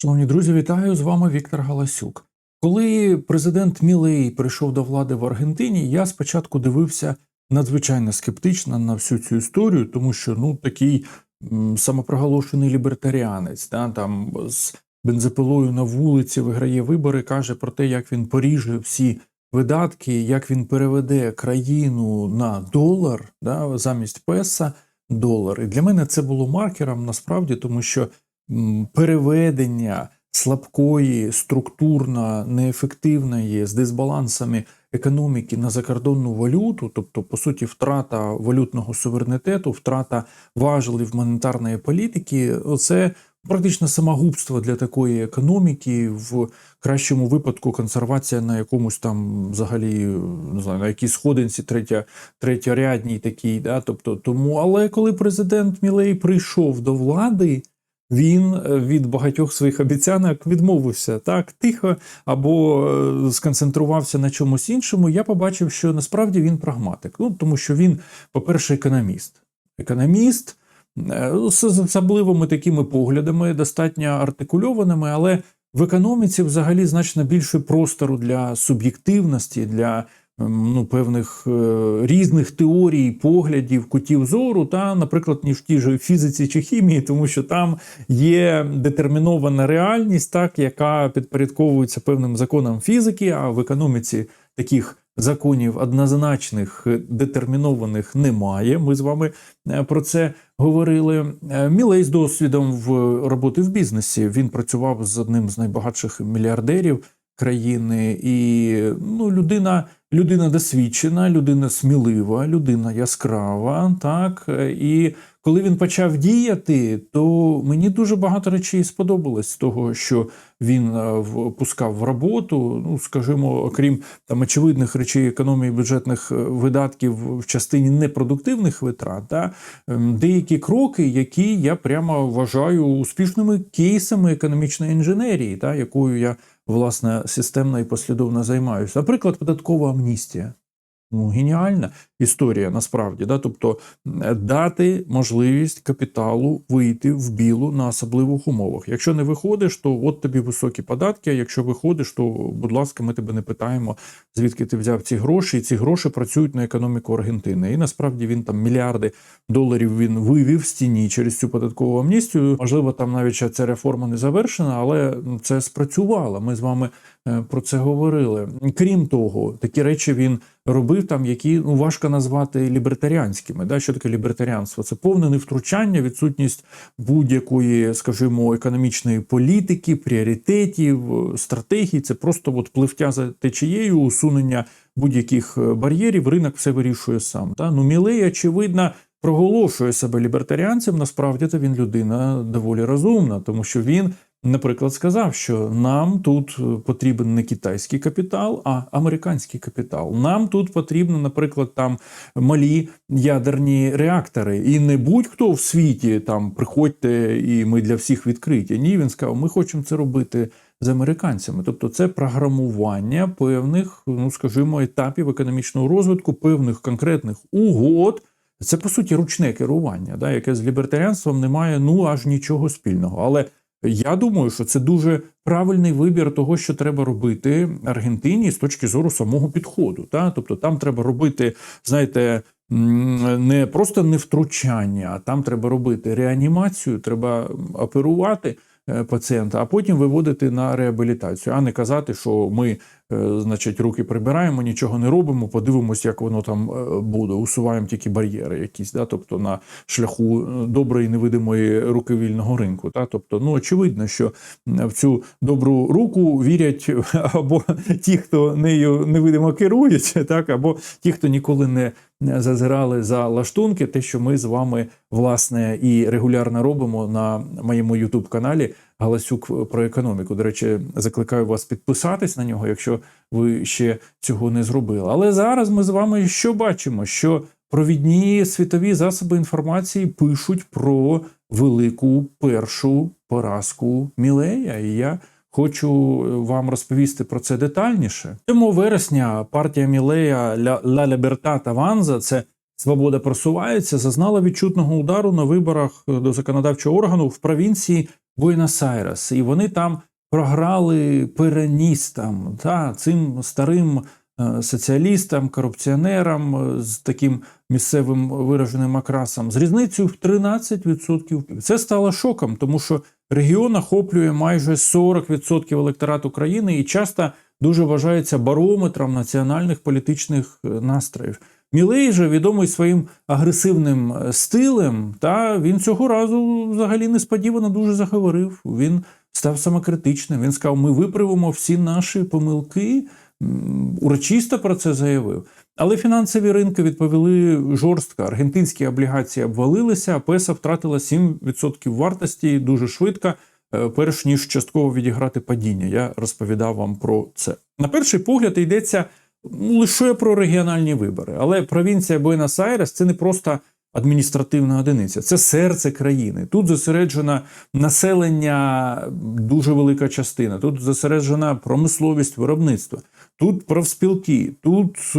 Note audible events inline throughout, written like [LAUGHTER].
Шановні друзі, вітаю з вами Віктор Галасюк. Коли президент Мілей прийшов до влади в Аргентині, я спочатку дивився надзвичайно скептично на всю цю історію, тому що ну такий м, самопроголошений лібертаріанець, да, там з бензопилою на вулиці виграє вибори, каже про те, як він поріже всі видатки, як він переведе країну на долар да, замість песа долар. І для мене це було маркером насправді, тому що переведення слабкої, структурно неефективної з дисбалансами економіки на закордонну валюту, тобто, по суті, втрата валютного суверенітету, втрата важелів монетарної політики, це практично самогубство для такої економіки, в кращому випадку консервація на якомусь там взагалі не знаю, на якійсь сходинці третя, третьорядній такій. Да? Тобто, тому, але коли президент Мілей прийшов до влади. Він е, від багатьох своїх обіцянок відмовився так тихо або е, сконцентрувався на чомусь іншому. Я побачив, що насправді він прагматик. Ну тому що він, по-перше, економіст. Економіст е, з особливими такими поглядами, достатньо артикульованими, але в економіці взагалі значно більше простору для суб'єктивності, для ну, певних е, різних теорій, поглядів, кутів зору, та, наприклад, ніж в тій же фізиці чи хімії, тому що там є детермінована реальність, так, яка підпорядковується певним законам фізики, а в економіці таких законів однозначних детермінованих немає. Ми з вами е, про це говорили. Е, Мілей з досвідом в роботи в бізнесі. Він працював з одним з найбагатших мільярдерів країни, і ну, людина. Людина досвідчена, людина смілива, людина яскрава, так і коли він почав діяти, то мені дуже багато речей сподобалось з того, що він е, впускав в роботу. Ну, скажімо, окрім там очевидних речей економії бюджетних е, видатків в частині непродуктивних витрат, да, ем, деякі кроки, які я прямо вважаю успішними кейсами економічної інженерії, да, якою я власне системно і послідовно займаюся. Наприклад, податкова амністія. Ну, геніальна історія насправді, да? тобто дати можливість капіталу вийти в білу на особливих умовах. Якщо не виходиш, то от тобі високі податки. А якщо виходиш, то будь ласка, ми тебе не питаємо, звідки ти взяв ці гроші. І ці гроші працюють на економіку Аргентини. І насправді він там мільярди доларів він вивів з тіні через цю податкову амністію. Можливо, там навіть ще ця реформа не завершена, але це спрацювало. Ми з вами е, про це говорили. Крім того, такі речі він робив там, які ну важко назвати лібертаріанськими. Да? Що таке лібертаріанство? Це повне невтручання, відсутність будь-якої, скажімо, економічної політики, пріоритетів, стратегій. Це просто от пливтя за течією, усунення будь-яких бар'єрів. Ринок все вирішує сам. Да? Ну, Мілей, очевидно. Проголошує себе лібертаріанцем, насправді то він людина доволі розумна, тому що він наприклад, сказав, що нам тут е, потрібен не китайський капітал, а американський капітал. Нам тут потрібно, наприклад, там малі ядерні реактори, і не будь-хто в світі там приходьте, і ми для всіх відкриті. Ні, він сказав, ми хочемо це робити. З американцями, тобто це програмування певних, ну скажімо, етапів економічного розвитку, певних конкретних угод. Це по суті ручне керування, да, яке з лібертаріанством не має ну аж нічого спільного. Але я думаю, що це дуже правильний вибір того, що треба робити Аргентині з точки зору самого підходу. Та? Тобто там треба робити, знаєте, не просто не втручання, а там треба робити реанімацію, треба оперувати. Е, пацієнта, а потім виводити на реабілітацію, а не казати, що ми, значить, руки прибираємо, нічого не робимо, подивимось, як воно там е, буде. Усуваємо тільки бар'єри, якісь, да, тобто на шляху доброї невидимої руки вільного ринку. Та? Тобто, ну очевидно, що в цю добру руку вірять [LAUGHS] або ті, хто нею невидимо керують, так, або ті, хто ніколи не зазирали за лаштунки, те, що ми з вами власне і регулярно робимо на моєму youtube каналі Галасюк про економіку. До речі, закликаю вас підписатись на нього, якщо ви ще цього не зробили. Але зараз ми з вами що бачимо? Що провідні світові засоби інформації пишуть про велику першу поразку Мілея. І я Хочу вам розповісти про це детальніше. 7 вересня партія Мілея Ла Лібертата Ванза це Свобода просувається, зазнала відчутного удару на виборах до законодавчого органу в провінції Буенос-Айрес. І вони там програли переністам, та цим старим е, соціалістам, корупціонерам е, з таким місцевим вираженим окрасом з різницею в 13%. Це стало шоком, тому що регіон охоплює майже 40% електорату країни і часто дуже вважається барометром національних політичних е, настроїв. Мілей же відомий своїм агресивним е, стилем, та він цього разу взагалі несподівано дуже заговорив. Він став самокритичним. Він сказав: ми виправимо всі наші помилки. Урочисто про це заявив. Але фінансові ринки відповіли жорстко. Аргентинські облігації обвалилися, а песа втратила 7% вартості дуже швидко, е, перш ніж частково відіграти падіння. Я розповідав вам про це. На перший погляд йдеться лише про регіональні вибори. Але провінція Буенос-Айрес це не просто адміністративна одиниця, це серце країни. Тут зосереджено населення, дуже велика частина. Тут зосереджена промисловість виробництва. Тут профспілки, тут е,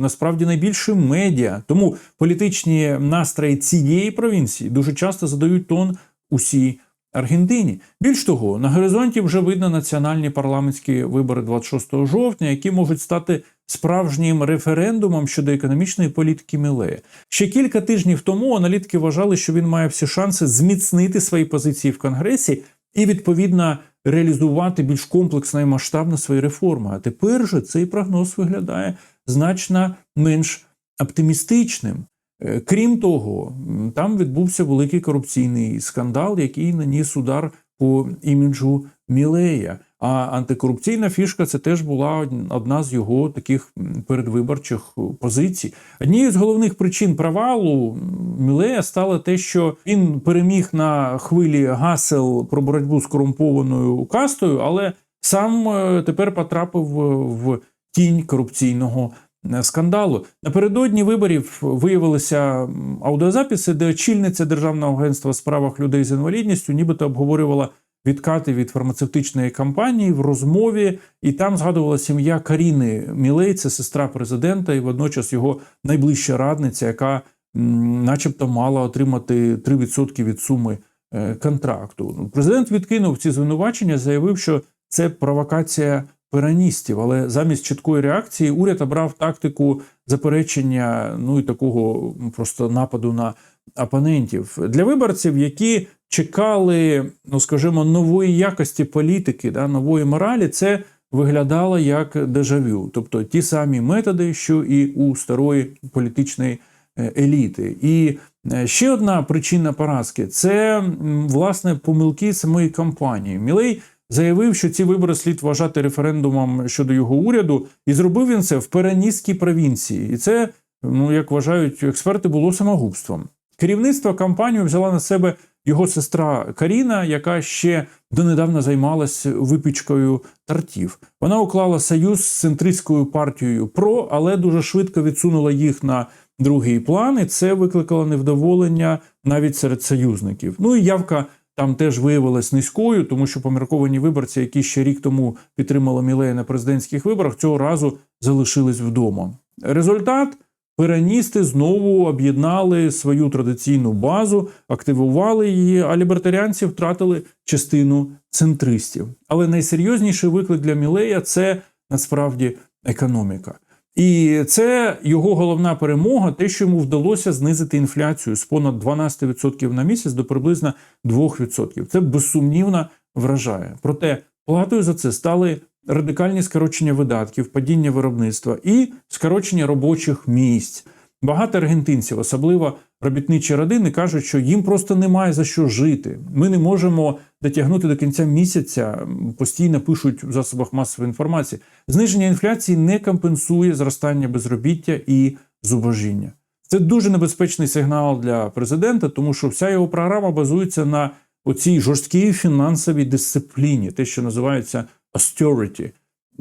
насправді найбільше медіа. Тому політичні настрої цієї провінції дуже часто задають тон усій Аргентині. Більш того, на горизонті вже видно національні парламентські вибори 26 жовтня, які можуть стати справжнім референдумом щодо економічної політики Мілея. Ще кілька тижнів тому аналітики вважали, що він має всі шанси зміцнити свої позиції в Конгресі і відповідно реалізувати більш комплексно і масштабно свої реформи. А тепер же цей прогноз виглядає значно менш оптимістичним. Е, Крім того, там відбувся великий корупційний скандал, який наніс удар по іміджу Мілея. А антикорупційна фішка це теж була одна з його таких передвиборчих позицій. Однією з головних причин провалу Мілея стало те, що він переміг на хвилі гасел про боротьбу з корумпованою кастою, але сам е, тепер потрапив в тінь корупційного е, скандалу. Напередодні виборів виявилися аудіозаписи, де очільниця Державного агентства в справах людей з інвалідністю нібито обговорювала відкати від фармацевтичної кампанії в розмові, і там згадувалася ім'я Каріни Мілей, це сестра президента, і водночас його найближча радниця, яка начебто мала отримати 3% від суми е, контракту. Президент відкинув ці звинувачення, заявив, що це провокація пираністів, але замість чіткої реакції уряд обрав тактику заперечення, ну і такого просто нападу на опонентів для виборців, які чекали, ну скажімо, нової якості політики, да, нової моралі. Це виглядало як дежавю, тобто ті самі методи, що і у старої політичної е, еліти. І е, ще одна причина поразки це власне помилки самої кампанії. Мілей заявив, що ці вибори слід вважати референдумом щодо його уряду, і зробив він це в переністській провінції. І це, ну як вважають експерти, було самогубством. Керівництво кампанію взяла на себе його сестра Каріна, яка ще донедавна займалася випічкою тартів. Вона уклала союз з центристською партією ПРО, але дуже швидко відсунула їх на другий план, і це викликало невдоволення навіть серед союзників. Ну і явка там теж виявилась низькою, тому що помірковані виборці, які ще рік тому підтримали Мілея на президентських виборах, цього разу залишились вдома. Результат. Пираністи знову об'єднали свою традиційну базу, активували її, а лібертаріанці втратили частину центристів. Але найсерйозніший виклик для Мілея це насправді економіка. І це його головна перемога, те, що йому вдалося знизити інфляцію з понад 12% на місяць до приблизно 2%. Це безсумнівно вражає. Проте платою за це стали радикальні скорочення видатків, падіння виробництва і скорочення робочих місць. Багато аргентинців, особливо робітничі родини, кажуть, що їм просто немає за що жити. Ми не можемо дотягнути до кінця місяця. Постійно пишуть в засобах масової інформації. Зниження інфляції не компенсує зростання безробіття і зубожіння. Це дуже небезпечний сигнал для президента, тому що вся його програма базується на оцій жорсткій фінансовій дисципліні, те, що називається austerity.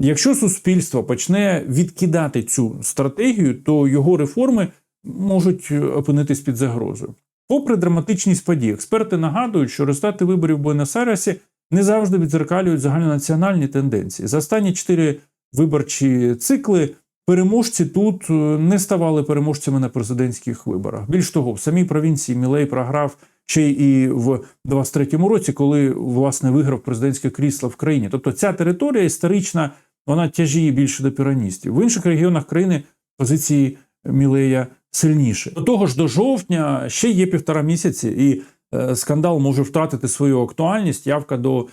Якщо суспільство почне відкидати цю стратегію, то його реформи можуть опинитись під загрозою. Попри драматичність подій, експерти нагадують, що результати виборів в Буенос-Айресі не завжди відзеркалюють загальнонаціональні тенденції. За останні чотири виборчі цикли переможці тут е, не ставали переможцями на президентських виборах. Більш того, в самій провінції Мілей програв ще й в 23-му році, коли власне виграв президентське крісло в країні. Тобто ця територія історична, вона тяжіє більше до піраністів. В інших регіонах країни позиції Мілея сильніше. До того ж, до жовтня ще є півтора місяці, і е, скандал може втратити свою актуальність. Явка до е,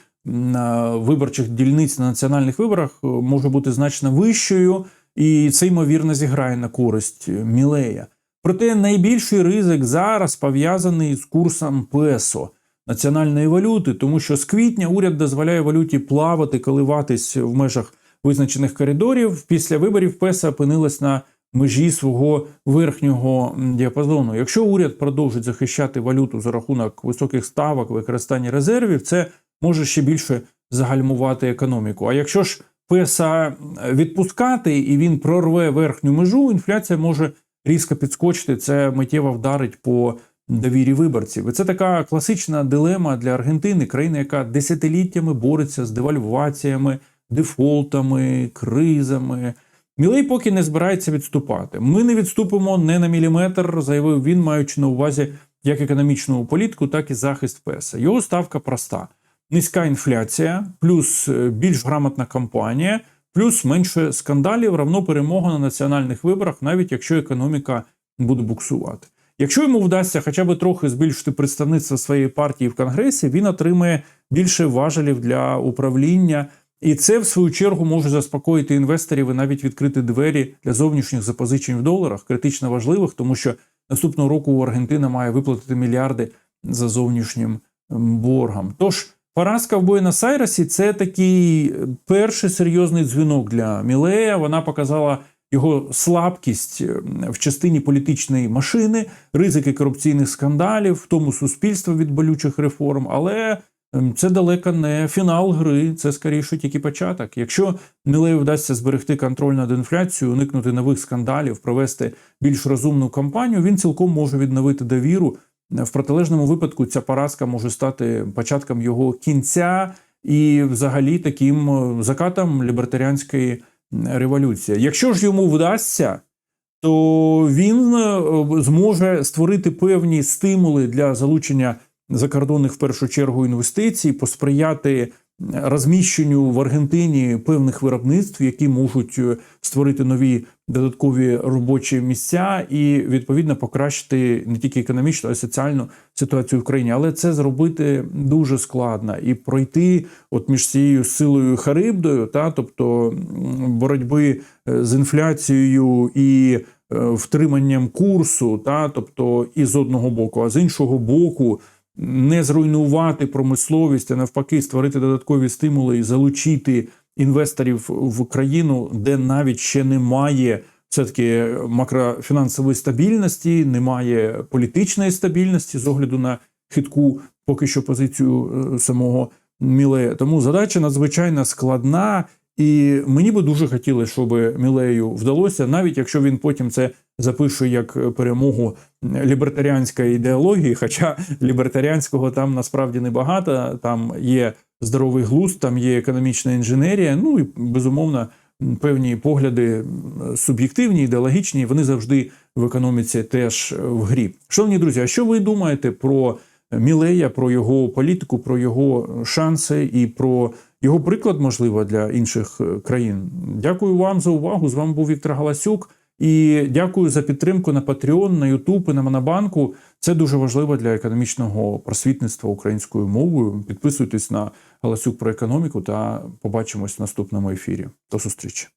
виборчих дільниць на національних виборах е, може бути значно вищою, і це ймовірно зіграє на користь Мілея. Проте найбільший ризик зараз пов'язаний з курсом песо національної валюти, тому що з квітня уряд дозволяє валюті плавати, коливатись в межах визначених коридорів. Після виборів песо опинилась на межі свого верхнього діапазону. Якщо уряд продовжить захищати валюту за рахунок високих ставок, використання резервів, це може ще більше загальмувати економіку. А якщо ж песа відпускати і він прорве верхню межу, інфляція може різко підскочити. Це миттєво вдарить по довірі виборців. І це така класична дилема для Аргентини, країни, яка десятиліттями бореться з девальваціями, дефолтами, кризами. Мілей поки не збирається відступати. Ми не відступимо не на міліметр, заявив він, маючи на увазі як економічну політику, так і захист ПЕСа. Його ставка проста: низька інфляція, плюс е, більш грамотна кампанія, плюс менше скандалів, равно перемога на національних виборах, навіть якщо економіка буде буксувати. Якщо йому вдасться хоча б трохи збільшити представництво своєї партії в Конгресі, він отримає більше важелів для управління. І це, в свою чергу, може заспокоїти інвесторів і навіть відкрити двері для зовнішніх запозичень в доларах, критично важливих, тому що наступного року Аргентина має виплатити мільярди за зовнішнім ем, боргом. Тож поразка в Буенос-Айресі – це такий перший серйозний дзвінок для Мілея. Вона показала його слабкість ем, в частині політичної машини, ризики корупційних скандалів, в тому суспільства від болючих реформ, але. Ем, Це далеко не фінал гри, це скоріше тільки початок. Якщо Мілею вдасться зберегти контроль над інфляцією, уникнути нових скандалів, провести більш розумну кампанію, він цілком може відновити довіру. В протилежному випадку ця поразка може стати початком його кінця і, взагалі, таким е, закатом лібертаріанської революції. Якщо ж йому вдасться, то він е, зможе створити певні стимули для залучення закордонних в першу чергу інвестицій, посприяти розміщенню в Аргентині певних виробництв, які можуть е, створити нові додаткові робочі місця, і відповідно покращити не тільки економічну, а й соціальну ситуацію в країні. Але це зробити дуже складно і пройти, от між цією силою Харибдою, та тобто боротьби е, з інфляцією і е, втриманням курсу, та тобто і з одного боку, а з іншого боку не зруйнувати промисловість, а навпаки, створити додаткові стимули і залучити інвесторів в країну, де навіть ще немає все-таки макрофінансової стабільності, немає політичної стабільності з огляду на хитку поки що позицію е, самого Мілея. Тому задача надзвичайно складна. І мені би дуже хотілося, щоб Мілею вдалося, навіть якщо він потім це запише як перемогу лібертаріанської ідеології, [LAUGHS] хоча лібертаріанського там насправді небагато, там є здоровий глузд, там є економічна інженерія, ну і безумовно певні погляди суб'єктивні, ідеологічні, вони завжди в економіці теж в грі. Шановні друзі, а що ви думаєте про Мілея, про його політику, про його шанси і про його приклад, можливо, для інших країн? Дякую вам за увагу. З вами був Віктор Галасюк. І дякую за підтримку на Patreon, на YouTube і на Монобанку. Це дуже важливо для економічного просвітництва українською мовою. Підписуйтесь на Галасюк про економіку та побачимось в наступному ефірі. До зустрічі.